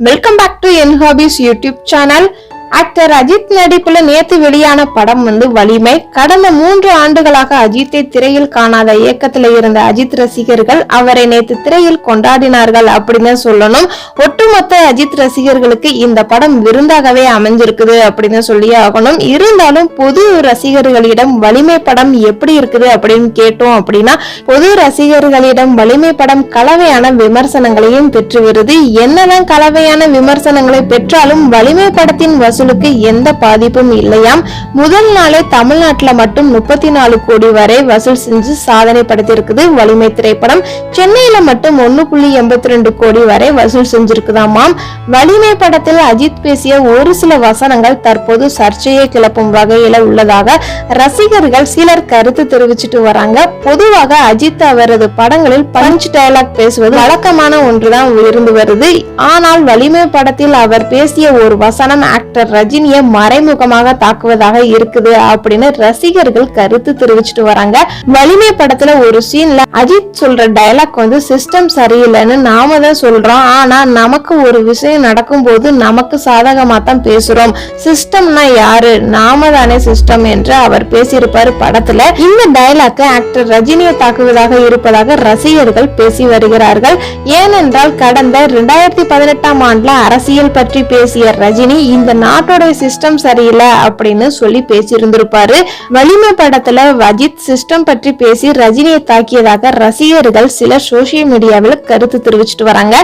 Welcome back to InHobbies YouTube channel. Actor Ajith நடிப்புல நேத்து வெளியான படம் வந்து வலிமை. கடந்த மூன்று ஆண்டுகளாக அஜித்தை திரையில் காணாத இயக்கத்துல இருந்த அஜித் ரசிகர்கள் அவரை நேத்து திரையில் கொண்டாடினார்கள் அப்படின்னு சொல்லணும். ஒட்டுமொத்த அஜித் ரசிகர்களுக்கு இந்த படம் விருந்தாகவே அமைஞ்சிருக்குது அப்படின்னு சொல்லி ஆகணும். இருந்தாலும் பொது ரசிகர்களிடம் வலிமை படம் எப்படி இருக்குது அப்படின்னு கேட்டோம் அப்படின்னா பொது ரசிகர்களிடம் வலிமை படம் கலவையான விமர்சனங்களையும் பெற்று வருது. என்னதான் கலவையான விமர்சனங்களை பெற்றாலும் வலிமை படத்தின் வசூல் மகசூலுக்கு எந்த பாதிப்பும் இல்லையாம். முதல் நாளே தமிழ்நாட்டுல மட்டும் முப்பத்தி நாலு கோடி வரை வசூல் செஞ்சு சாதனை படுத்திருக்குது வலிமை திரைப்படம். சென்னையில மட்டும் ஒன்னு புள்ளி எண்பத்தி ரெண்டு கோடி வரை வசூல் செஞ்சிருக்குதாமாம். வலிமை படத்தில் அஜித் பேசிய ஒரு சில வசனங்கள் தற்போது சர்ச்சையை கிளப்பும் வகையில உள்ளதாக ரசிகர்கள் சிலர் கருத்து தெரிவிச்சிட்டு வராங்க. பொதுவாக அஜித் அவரது படங்களில் பஞ்ச் டயலாக் பேசுவது வழக்கமான ஒன்றுதான் இருந்து வருது. ஆனால் வலிமை படத்தில் அவர் பேசிய ஒரு வசனம் ஆக்டர் ரஜினியை மறைமுகமாக தாக்குவதாக இருக்குது அப்படின்னு ரசிகர்கள் கருத்து தெரிவிச்சுட்டு வராங்க. வலிமை படத்துல ஒரு சீன்ல அஜித் சொல்ற டயலாக் வந்து சிஸ்டம் சரியில்லைன்னு நாம தான் சொல்றோம். ஆனா நமக்கு ஒரு விஷயம் நடக்கும் போது நமக்கு சாதகமா தான் பேசுறோம். சிஸ்டம்னா யாரு? நாம தானே சிஸ்டம் என்று அவர் பேசியிருப்பாரு படத்துல. இந்த டயலாக் ஆக்டர் ரஜினியை தாக்குவதாக இருப்பதாக ரசிகர்கள் பேசி வருகிறார்கள். ஏனென்றால் கடந்த இரண்டாயிரத்தி பதினெட்டாம் ஆண்டுல அரசியல் பற்றி பேசிய ரஜினி இந்த நாள் நாட்டோட சிஸ்டம் சரியில்லை அப்படின்னு சொல்லி பேசியிருந்திருப்பாரு. வலிமை படத்துல அஜித் சிஸ்டம் பற்றி பேசி ரஜினியை தாக்கியதாக ரசிகர்கள் சிலர் சோசியல் மீடியாவில் கருத்து தெரிவிச்சிட்டு வராங்க.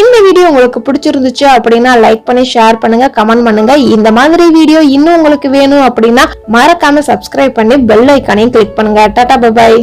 இந்த வீடியோ உங்களுக்கு பிடிச்சிருந்துச்சு அப்படின்னா லைக் பண்ணி ஷேர் பண்ணுங்க கமெண்ட் பண்ணுங்க. இந்த மாதிரி வீடியோ இன்னும் உங்களுக்கு வேணும் அப்படின்னா மறக்காம சப்ஸ்கிரைப் பண்ணி பெல் ஐக்கானையும் கிளிக் பண்ணுங்க. டாடா பபாய்